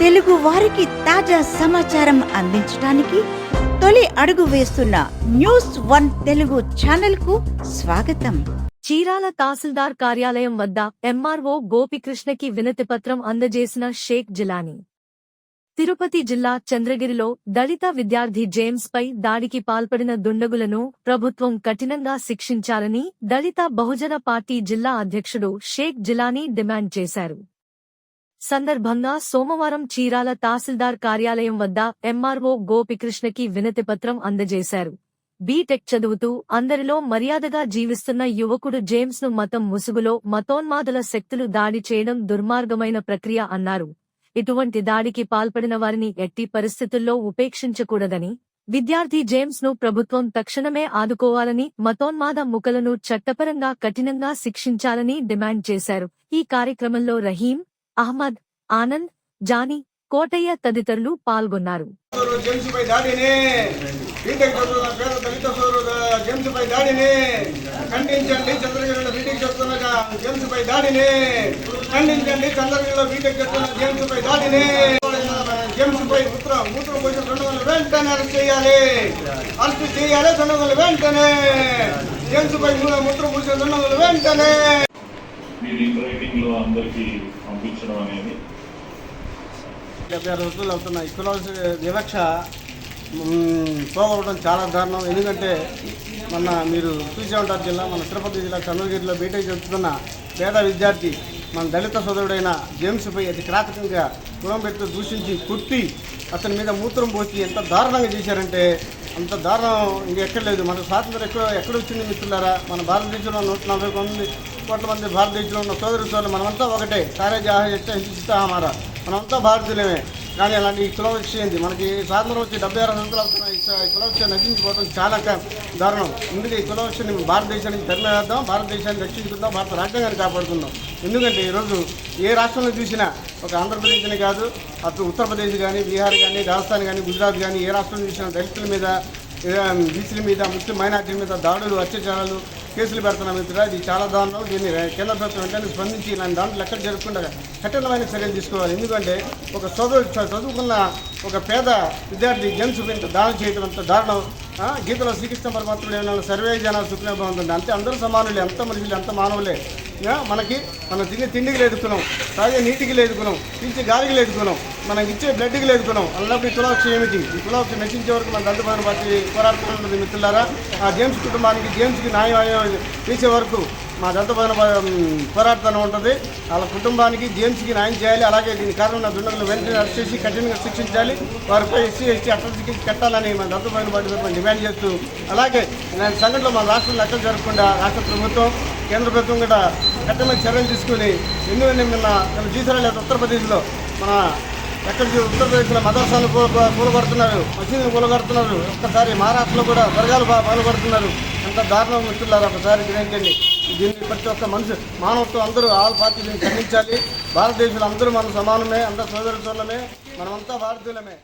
తెలుగు వారికి తాజా సమాచారం అందించడానికి తొలి అడుగు వేస్తున్న న్యూస్ వన్ తెలుగు ఛానల్కు స్వాగతం. చీరాల తహసీల్దార్ కార్యాలయం వద్ద ఎంఆర్ఓ గోపికృష్ణకి వినతిపత్రం అందజేసిన షేక్ జిలానీ. తిరుపతి జిల్లా చంద్రగిరిలో దళిత విద్యార్థి జేమ్స్ పై దాడికి పాల్పడిన దుండగులను ప్రభుత్వం కఠినంగా శిక్షించాలని దళిత బహుజన పార్టీ జిల్లా అధ్యక్షుడు షేక్ జిలానీ డిమాండ్ చేశారు. సందర్భంగా సోమవారం చీరాల తహసీల్దార్ కార్యాలయం వద్ద ఎంఆర్ఓ గోపికృష్ణకి వినతిపత్రం అందజేశారు. బీటెక్ చదువుతూ అందరిలో మర్యాదగా జీవిస్తున్న యువకుడు జేమ్స్ను మతం ముసుగులో మతోన్మాదుల శక్తులు దాడి చేయడం దుర్మార్గమైన ప్రక్రియ అన్నారు. ఇటువంటి దాడికి పాల్పడిన వారిని ఎట్టి పరిస్థితుల్లో ఉపేక్షించకూడదని విద్యార్థి జేమ్స్ను ప్రభుత్వం తక్షణమే ఆదుకోవాలని మతోన్మాద ముఖలను చట్టపరంగా కఠినంగా శిక్షించాలని డిమాండ్ చేశారు. ఈ కార్యక్రమంలో రహీం అహ్మద్ ఆనంద్ జానీ కోటయ్య తదితరులు పాల్గొన్నారు. సోదరుడు పై దాడిని. బీటెక్ చదువుతున్న పేద దళిత సోదరుడు ఖండించండి చంద్రగిరిలో బీటెక్ చదువుతున్న జేమ్స్ పై దాడిని. ఖండించండి చంద్రగిరిలో బీటెక్ చదువుతున్న జేమ్స్ పై దాడిని. జేమ్స్ పై మూత్ర మూత్రం పోసిన రెండు వందలు వెంటనే అరెస్ట్ చేయాలి. అరెస్ట్ చేయాలి రెండు వందలు వెంటనే. జేమ్స్ పై మూల మూత్రం పోసిన రెండు వందలు వెంటనే. మీరు పంపించడం అనేది. డెబ్బై ఆరు రోజులు అవుతున్న ఈ వివక్ష పోగొట్టడం చాలా దారుణం. ఎందుకంటే మొన్న మీరు చూసే ఉంటారు జిల్లా మన తిరుపతి జిల్లా చంద్రగిరిలో బీటెక్ చదువుతున్న పేద విద్యార్థి మన దళిత సోదరుడైన జేమ్స్పై అతి క్రాతకంగా కులం పెట్టి దూషించి కుట్టి అతని మీద మూత్రం పోసి ఎంత దారుణంగా చేశారంటే అంత దారుణం ఇంకెక్కడ లేదు. మన స్వాతంత్రం ఎక్కడ ఎక్కడ వచ్చింది మిత్రులారా? మన భారతదేశంలో నూట నలభై మంది కోట్ల మంది భారతదేశంలో ఉన్న సోదరు సోదరులు మనమంతా ఒకటే. సారే జాహ హింసిస్తా హమారా మనమంతా భారతీయులమే. కానీ అలాంటి ఈ కుల ఏంది? మనకి స్వాతంత్రం వచ్చి డెబ్బై ఆరు సంవత్సరాలు అవుతున్న ఈ స- నశించిపోవడం చాలా దారుణం. అందుకే ఈ కుల విషయాన్ని భారతదేశానికి తరిమేద్దాం భారతదేశాన్ని రక్షించుకుందాం భారత రాజ్యాంగాన్ని కాపాడుకుందాం? ఎందుకంటే ఈరోజు ఏ రాష్ట్రంలో చూసినా ఒక ఆంధ్రప్రదేశ్ని కాదు అటు ఉత్తరప్రదేశ్ కానీ బీహార్ కానీ రాజస్థాన్ కానీ గుజరాత్ కానీ ఏ రాష్ట్రంలో చూసినా దళితుల మీద బీసీల మీద ముస్లిం మైనార్టీల మీద దాడులు అత్యాచారాలు కేసులు పెడుతున్నాం మిత్రులు ఇది చాలా దారుణం. దీన్ని కేంద్ర ప్రభుత్వం వెంటనే స్పందించి ఇలాంటి దాంట్లో లెక్కలు జరగకుండా కఠినమైన చర్యలు తీసుకోవాలి. ఎందుకంటే ఒక చదువు చదువుకున్న ఒక పేద విద్యార్థి జన్స్ ఇంత దానం చేయడం అంత దారుణం. గీతలో శ్రీకృష్ణ పరమాత్ముడు ఏమైనా సర్వే జనాలు సుఖమే బాగుంటుంది అంతే అందరూ సమానులే. అంత మనుషులు అంత మానవులే. మనకి మనం తినే తిండికి లేదుకున్నాం. తాగే నీటికి లేదుకున్నాం. పిలిచి గాలికి లేదుకున్నాం. మనం ఇచ్చే బ్లడ్కి లేదుకున్నాం అల్లప్పుడు ఈ కులవక్ష ఏమిటి? ఈ తులాక్షి మెచ్చించే వరకు మన దంతమైన పార్టీ పోరాడుతున్నది మిత్రులారా ఆ జేమ్స్ కుటుంబానికి జేమ్స్కి న్యాయం తీసే వరకు మా దంతమైన పోరాడుతూనే ఉంటుంది. వాళ్ళ కుటుంబానికి జేమ్స్కి న్యాయం చేయాలి. అలాగే దీని కారణంగా దుండగులు వెంటనే అరెస్ట్ చేసి కఠినంగా శిక్షించాలి. వారిపై ఎస్సీ ఎస్టీ అట్రాసిటీ కట్టాలని మన దంతమైన పార్టీ తరఫున డిమాండ్ చేస్తూ అలాగే ఇలాంటి సంఘటనలు మన రాష్ట్రంలో లెక్కలు జరగకుండా రాష్ట్ర ప్రభుత్వం కేంద్ర ప్రభుత్వం కూడా కఠినమైన చర్యలు తీసుకుని ఎందుకంటే నిన్న మన జీసరా లేదా ఉత్తరప్రదేశ్లో మన ఎక్కడ ఉత్తరప్రదేశ్లో మదర్సాలు కూలగొడుతున్నారు మసీదులు కూలగొడుతున్నారు ఒక్కసారి మహారాష్ట్రలో కూడా దర్గాలు పాల్గొడుతున్నారు. ఎంత దారుణం మిత్రులారు ఒకసారి గ్రహించండి దీన్ని ప్రతి ఒక్క మనిషి మానవత్వం అందరూ ఆల్ పార్టీలను ఖండించాలి. భారతదేశంలో అందరూ మనం సమానమే అంత సోదరు సోదరులమే మనమంతా భారతీయులమే.